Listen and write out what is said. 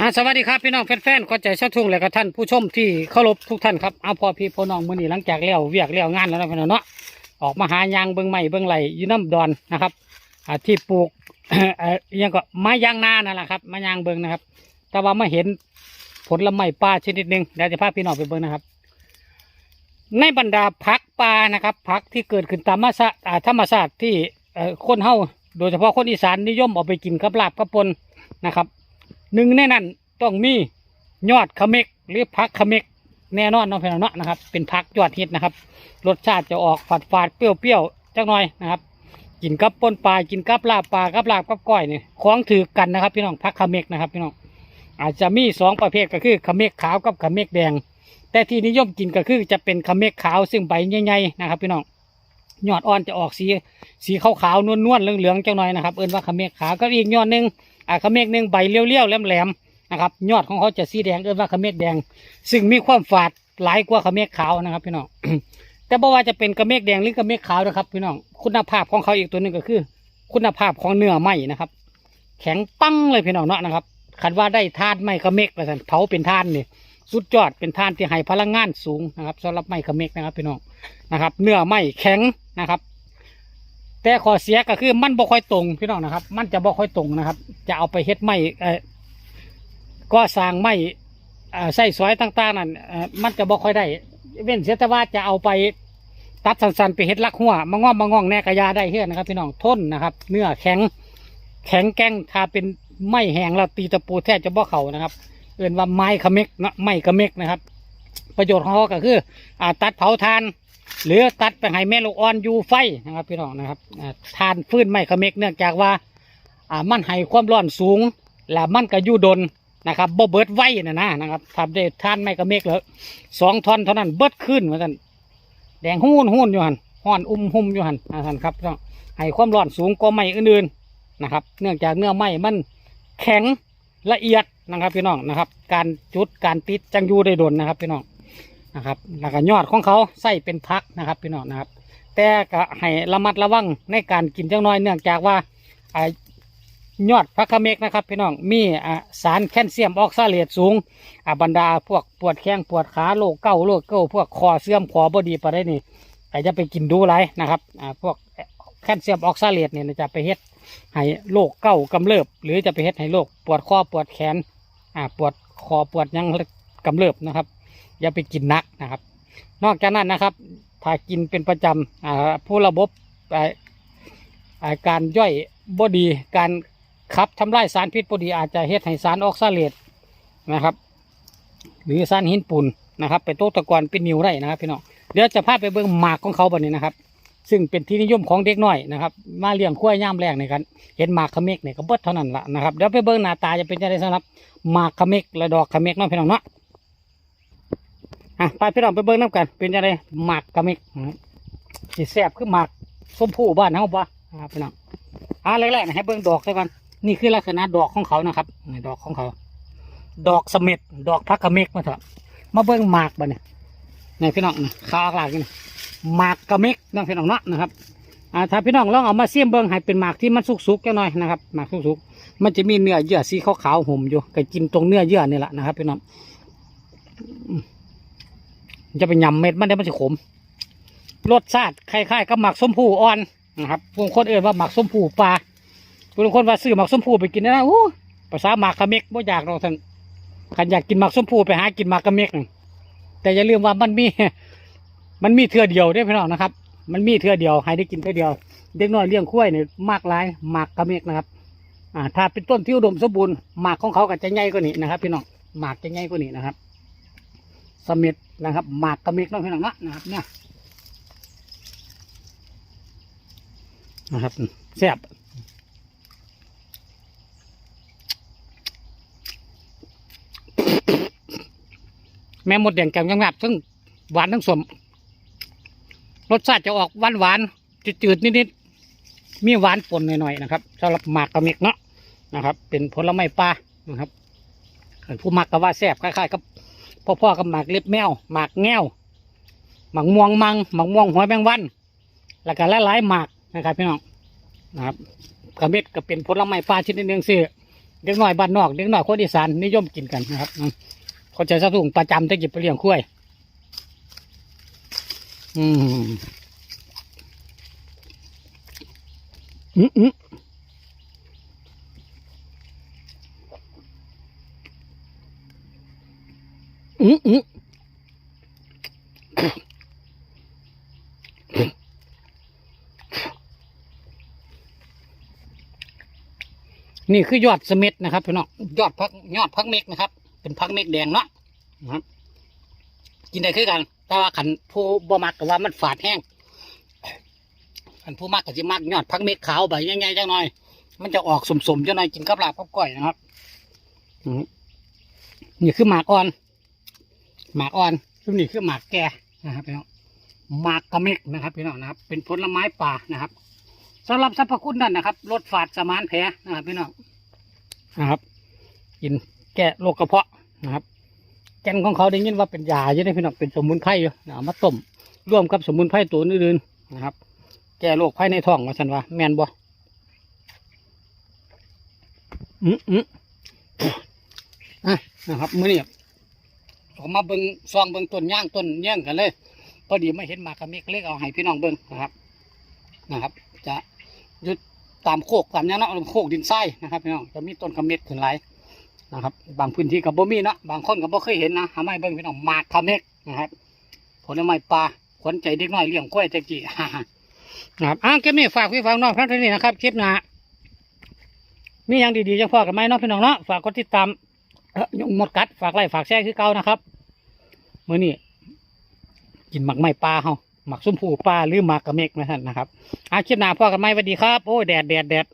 อ่าสวัสดีครับพี่น้องแฟนๆขอใจชาวทุ่งและก็ท่านผู้ชมที่เคารพทุกท่านครับเอาพอพี่พอน้องมื้อนี้หลังจากเลี้ยวเวียกเลี้ยวงานแล้วนะพี่น้องเนาะออกมาหายางเบิ่งไม้เบิ่งไหลอยู่น้ำดอนนะครับอ่าที่ปลูกเอ่อยังก็ไม้ยางนานั่นแหละครับมายางเบิ่งนะครับ แต่ว่ามาเห็นผลละไม้ป่าชนิดหนึ่งเดี๋ยวจะพาพี่น้องไปเบิ่งนะครับ ในบรรดาผักป่านะครับผักที่เกิดขึ้นตามธรรมาติอ่าธรรมชาติที่เอ่อคนเฮาโดยเฉพาะคนอีสานนิยมเอาไปกินกับลาบกับปนนะครับ หนึ่งในนั้นต้องมียอดขะเมกหรือผักขะเมกแน่นอนน้องพี่น้องเนาะนะครับ เป็นผักยอดฮิตนะครับ รสชาติจะออกฝาดฝาดๆเปรี้ยวๆจักหน่อยนะครับ กินกับปนปลากินกับลาบปลากับลาบกับก้อยนี่ของถือกันนะครับ พี่น้องผักขะเมกนะครับพี่น้องอาจจะมีสองประเภทก็คือขะเมกขาวกับขะเมกแดง แต่ที่นิยมกินก็คือจะเป็นขะเมกขาวซึ่งใบใหญ่ๆนะครับ พี่น้องยอดอ่อนจะออกสีสีขาวๆนวลๆเหลืองๆจังหน่อยนะครับเอิ้นว่าขะเมกขาวก็อีกยอดหนึ่ง อ่าขะเมกหนึ่งใบเลี้ยวๆแหลมๆนะครับ ยอดของเขาจะสีแดงเอิ้นว่าขะเมกแดง ซึ่งมีความฝาดหลายกว่าขะเมกขาวนะครับพี่น้องแต่บ่ว่าจะเป็นขะเมกแดงหรือขะเมกขาวนะครับพี่น้องคุณภาพของเขาอีกตัวหนึ่งก็คือ คุณภาพของเนื้อไม้นะครับ แข็งปั้งเลยพี่น้องเนาะนะครับคันว่าได้ทานไม้ขะเมกประสันเผาเป็นทานนี่สุดยอดเป็นทานที่ให้พลังงานสูงนะครับสำหรับไม้ขะเมกนะครับพี่น้องนะครับ เนื้อไม้แข็งนะครับ แต่ข้อเสียก็คือมันบ่ค่อยตรงพี่น้องนะครับ มันจะบ่ค่อยตรงนะครับ จะเอาไปเฮ็ดไม้เออก็สร้างไม้เอ่อใส่สอยต่างๆนั่นเอ่อมันจะบ่ค่อยได้ เว้นเสียแต่ว่าจะเอาไปตัดสันๆไปเฮ็ดลักหัวมางอมมางองแน่กระยาได้เฮือนะครับ พี่น้องทนนะครับ เนื้อแข็ง แข็งแกร่งถ้าเป็นไม้แห้งแล้วตีตะปูแทบจะบ่เข่านะครับ เอื่นว่าไม้ขะเมกนะไม้ขะเม็กนะครับ ประโยชน์ของเขาก็คืออ่าตัดเผาทาน หรือตัดไปให้แม่ลูกอ่อนอยู่ไฟนะครับพี่น้องนะครับอ่าทานฟื้นไม้ขะเมกเนื่องจากว่ามันให้ความร้อนสูง และมันก็อยู่ดนนะครับบ่เบิดไว้นะนะนะครับทำได้ทานไม้ขะเมกแล้วสองท่อนเท่านั้นเบิดขึ้นเหมือนกันแดงหุ้นหุ้นอยู่หันห้อนอุ้มหุ่มอยู่หันนะท่านครับพี่น้องให้ความร้อนสูงกว่าไม้อื่นๆนะครับ เนื่องจากเนื้อไม้มันแข็งละเอียดนะครับพี่น้องนะครับ การจุดการติดจังยู่ได้ดนนะครับพี่น้อง นะครับแล้วก็ยอดของเขาใส่เป็นพักนะครับพี่น้องนะครับ แต่ก็ให้ระมัดระวังในการกินจังน้อยเนื่องจากว่าอ่ายอดพักขเมกนะครับพี่น้องมีอ่าสารแคลเซียมออกซาเลตสูงอ่าบรรดาพวกปวดแข้งปวดขาโรคเก้าโรคเก้าพวกคอเสื่อมคอบดีไปได้นี่แต่จะไปกินดูไรนะครับอ่าพวกแคลเซียมออกซาเลตเนี่ยจะไปเฮ็ดให้โรคเก้ากำเริบ หรือจะไปเฮ็ดให้โรคปวดคอปวดแขนอ่าปวดคอปวดยังกำเริบนะครับ อย่าไปกินนักนะครับ นอกจากนั้นนะครับ ถ้ากินเป็นประจำผู้ระบบอาการย่อยบดีการขับทำลายสารพิษบดีอาจจะเฮ็ดให้สารออกซาเลตนะครับ หรือสารหินปูนนะครับไปโตะตะกอนเป็นนิวได้นะครับพี่น้องเดี๋ยวจะพาไปเบิ่งหมากของเขาบัดนี้นะครับ ซึ่งเป็นที่นิยมของเด็กน้อยนะครับ มาเลี้ยงขั้วย่ามแรงในกันเห็นหมากขะเมกเนี่ยก็เบิดเท่านั้นละนะครับเดี๋ยวไปเบิ่งหน้าตาจะเป็นยังไงสำหรับหมากขะเมกและดอกขะเมกน้องพี่น้องเนาะ อะไปพี่น้องไปเบิ้งน้ำกัน เป็นยังไงหมากกะมิกสีแสบคือหมากส้มผู้บ้านเฮาปะอ่าพี่น้องอ่าแรกๆนะให้เบิ้งดอกซะก่อนนี่คือลักษณะดอกของเขานะครับดอกของเขา ดอกเสม็ดดอกพักกะเมกมาเถอะมาเบิ้งหมากบ่เนี่ยนี่พี่น้องข้าวหลากนี่หมากกะเมกน้องพี่น้องเนาะนะครับอ่าถ้าพี่น้องลองเอามาเสี่ยมเบิ้งให้เป็นหมากที่มันสุกๆแค่หน่อยนะครับหมากสุกๆมันจะมีเนื้อเยื่อสีขาวๆห่มอยู่ก็กินตรงเนื้อเยื่อนี่แหละนะครับพี่น้อง จะไปยำเม็ดมันได้มันจะขม รสชาติคล้ายๆกับหมักส้มผูอ่อนนะครับบางคนเอ่ยว่าหมักส้มผูปลาบางคนว่าซื้อหมักส้มผู้ไปกินนะโอ้ภาษาหมักกระเม็กบ่อยากเราท่านขันอยากกินหมักส้มผู้ไปหากินหมักกระเม็กนั่นแต่อย่าลืมว่ามันมี มันมีเทือเดียวเด้พี่น้องนะครับ มันมีเทือเดียวให้ได้กินเทือเดียว เด็กน้อยเลี้ยงคุ้ยเนี่ยมากหลายหมากกระเม็กนะครับอ่าถ้าเป็นต้นที่อุดมสมบูรณ์หมากของเขาก็จะใหญ่กว่านี้นะครับ พี่น้องหมากจะใหญ่กว่านี้นะครับ สมิดนะครับหมากกระมิกน้องพี่น้องนะนะครับเนี่ยนะครับแซ่บแม่หมดแดงแกงยังงับทั้งหวานทั้งสมรสชาติจะออกหวานหวานจืดๆนิดๆมีหวานปนหน่อยๆนะครับสำหรับหมากกระมิกเนาะนะครับ เป็นผลไม้ปลานะครับผู้มักก็ว่าแซ่บคล้ายๆกับ พ่อๆกับหมากเล็บแมวหมากแงวหมากม่วงมังหมากม่วงหัวแมงวัน แล้วก็หลายๆหมากนะครับพี่น้องนะครับกระเม็ดก็เป็นผลไม้ปลาชนิดหนึ่งสิเด็กน้อยบ้านนอกเด็กน้อยคนอีสานนิยมกินกันนะครับเขาจะสะทุ่งประจำจะก็บไปเลี้ยงคุ้ยอืมอืมอืม อืมอืมนี่คือยอดเสม็ดนะครับพี่น้องยอดพักยอดพักเม็กนะครับ เป็นพักเม็กแดงเนาะนะครับ กินได้คือกัน แต่ว่าขันผู้บ่มักก็ว่ามันฝาดแห้งขันผู้มักก็จะมักยอดพักเม็ดขาวใบใหญ่ๆจังหน่อย มันจะออกสมๆจังหน่อยกินกับลาบกับก้อยนะครับนี่คือหมากอ่อน หมากอ่อนซึ่งนี่คือหมากแก่นะครับพี่น้องหมากกระเมกนะครับพี่น้องนะครับ เป็นผลไม้ป่านะครับสำหรับสรรพคุณนั่นนะครับลดฝาดสมานแผลนะครับพี่น้องนะครับ กินแก้โรคกระเพาะนะครับ แกนของเขาได้ยินว่าเป็นยาอยู่ได้พี่น้องเป็นสมุนไพรอยู่เอามาต้มร่วมกับสมุนไพรตัวอื่นๆนะครับ แก้โรคภายในท้องว่าสันว่าแมนบ่อืมอืมอะนะครับมื้อนี้ ออกมาเบิงซองเบิงต้นย่างต้นย่างกันเลย พอดีไม่เห็นมากระเมกเล็กเอาให้พี่น้องเบิงนะครับนะครับ จะยุดตามโคกตามย่างเนาะโคกดินทรายนะครับพี่น้องจะมีต้นกระเม็ดขึ้นหลายนะครับ บางพื้นที่กับบ่มีเนาะบางคนกับบ่เคยเห็นนะหาไม่เบิงพี่น้องมากคาเมกนะครับผลไม้ปลาขวัญใจเด็กน้อยเลี้ยงกล้วยจังจีนะครับอะคลิปนี้ฝากพี่ฝากน้องครับท่านี้นะครับคลิปหน้ามีอย่างดีๆจังพ่อกับไม้น้องพี่น้องเนาะฝากกดติดตามยงหมดกัดฝากไลค์ฝากแชร์คือเก่านะครับ มื่อนี้กินหมักไม้ปลาเฮาหมักส้มผูปลาหรือหมักกระเมกนะท่านนะครับอาคลิปหน้าพ่อกันไม้สวัสดีครับ โอ้แดดแดดแดด